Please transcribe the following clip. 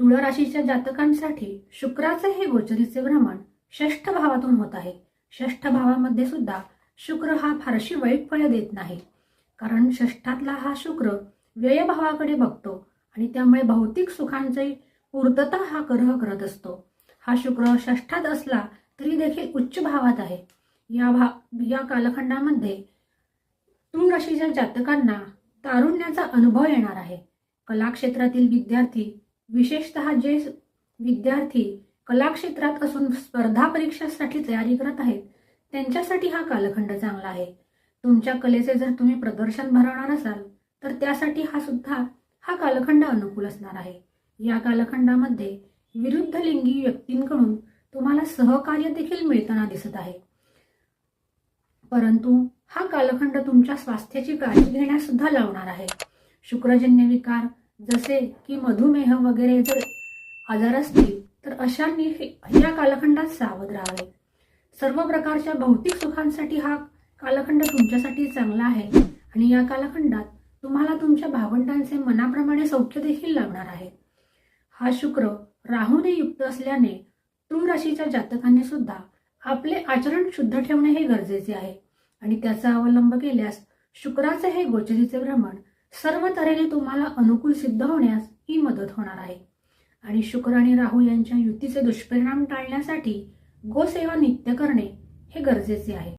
तुळ राशीच्या जातकांसाठी शुक्राचे हे गोचरीचे भ्रमण षष्ठ भावातून होत आहे. षष्ठ भावामध्ये सुद्धा शुक्र हा फारशी वाईट फळे देत नाही. कारण षष्ठातला हा शुक्र व्ययभावाकडे बघतो आणि त्यामुळे भौतिक सुखांची पूर्तता हा ग्रह करत असतो. हा शुक्र षष्ठात असला तरी देखील उच्च भावात आहे. या भा या कालखंडामध्ये तुळराशीच्या जातकांना तारुण्याचा अनुभव येणार आहे. कलाक्षेत्रातील विद्यार्थी विशेषतः जे विद्यार्थी कलाक्षेत्रात असून स्पर्धा परीक्षासाठी तयारी करत आहेत त्यांच्यासाठी हा कालखंड चांगला आहे. तुमच्या कलेचे जर तुम्ही प्रदर्शन भरवणार असाल तर त्यासाठी हा सुद्धा हा कालखंड अनुकूल असणार आहे. या कालखंडामध्ये विरुद्ध लिंगी व्यक्तींकडून तुम्हाला सहकार्य देखील मिळताना दिसत आहे. परंतु हा कालखंड तुमच्या स्वास्थ्याची काळजी घेण्यास सुद्धा लावणार आहे. शुक्रजन्य विकार जसे की मधुमेह वगैरे जर आजार असतील तर अशांनी या कालखंडात सावध राहावे. सर्व प्रकारच्या भौतिक सुखांसाठी हा कालखंड तुमच्यासाठी चांगला आहे. आणि या कालखंडात तुम्हाला तुमच्या भावंडांचे मनाप्रमाणे सौख्य देखील लाभणार आहे. हा शुक्र राहूने युक्त असल्याने तुळ राशीच्या जातकांनी सुद्धा आपले आचरण शुद्ध ठेवणे हे गरजेचे आहे. आणि त्याचा अवलंब केल्यास शुक्राचे हे गोचरीचे भ्रमण सर्व तऱ्हेने तुम्हाला अनुकूल सिद्ध होण्यास ही मदत होणार आहे. आणि शुक्र आणि राहू यांच्या युतीचे दुष्परिणाम टाळण्यासाठी गोसेवा नित्य करणे हे गरजेचे आहे.